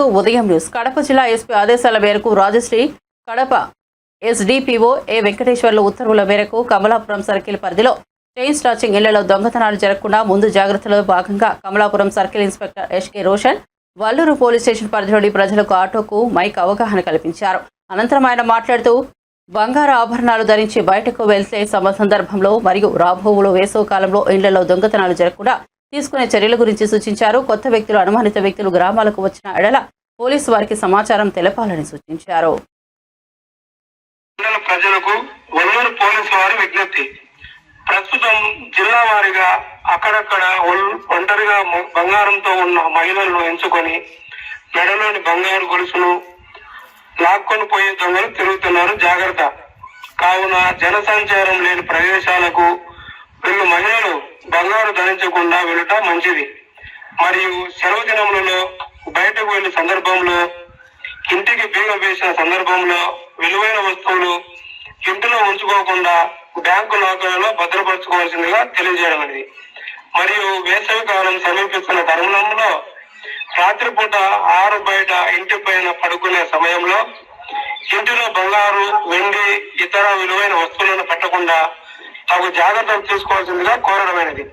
To ఉదయం news. Kadapa జిల్లా SP ఆదేశాల మేరకు రాజశ్రీ కడప ఎస్డిపిఓ ఏ వెంకటేశ్వర్లు ఉత్తర్వుల మేరకు కమలాపురం సర్కిల్ పరిధిలో చైన్ స్టాచింగ్ ఇళ్ళలో దొంగతనాలు జరగకుండా ముందు జాగ్రత్తలో భాగంగా Kamalapuram circle inspector SK Roshan Valluru police station పరిధిలోని ప్రజలకు ఆటోకు మైక్ అవగాహన కల్పించారు. అనంతరం ఆయన మాట్లాడుతూ బంగారు ఆభరణాలు ధరించి బయటకు వెళ్తే సమ సందర్భంలో మరియు రాబోవులు వేసవ కాలంలో ఇళ్ళలో దొంగతనాలు జరగకుండా తీసుకునే చర్యల గురించి సూచించారు. కొత్త వ్యక్తులు అనుమానిత వ్యక్తులు గ్రామాలకు వచ్చిన ఎడల పోలీసు వారికి సమాచారం తెలపాలని సూచించారు. ప్రజలకు ఒల్లూరు పోలీసు వారి విజ్ఞప్తి. ప్రస్తుతం జిల్లా వారిగా అక్కడక్కడ ఒంటరిగా బంగారంతో ఉన్న మహిళలను ఎంచుకొని మెడలోని బంగారు గొలుసును లాక్కొని పోయే దొంగలు తిరుగుతున్నారు. జాగ్రత్త. కావున జనసంచారం లేని ప్రదేశాలకు వీళ్ళు మహిళలు బంగారు ధరించకుండా వెళ్ళట మంచిది. మరియు సెలవు దినములలో బయటకు వెళ్ళే సందర్భంలో ఇంటికి బీగం వేసిన సందర్భంలో విలువైన వస్తువులు ఇంటిలో ఉంచుకోకుండా బ్యాంకు లాకర్లలో భద్రపరచుకోవాల్సిందిగా తెలియజేయడం అనేది. మరియు వేసవి కాలం సమీపిస్తున్న తరుణంలో రాత్రిపూట ఆరు బయట ఇంటి పైన పడుకునే సమయంలో ఇంటిలో బంగారు వెండి ఇతర విలువైన వస్తువులను పెట్టకుండా తగు జాగ్రత్తలు తీసుకోవాల్సిందిగా కోరడమైనది.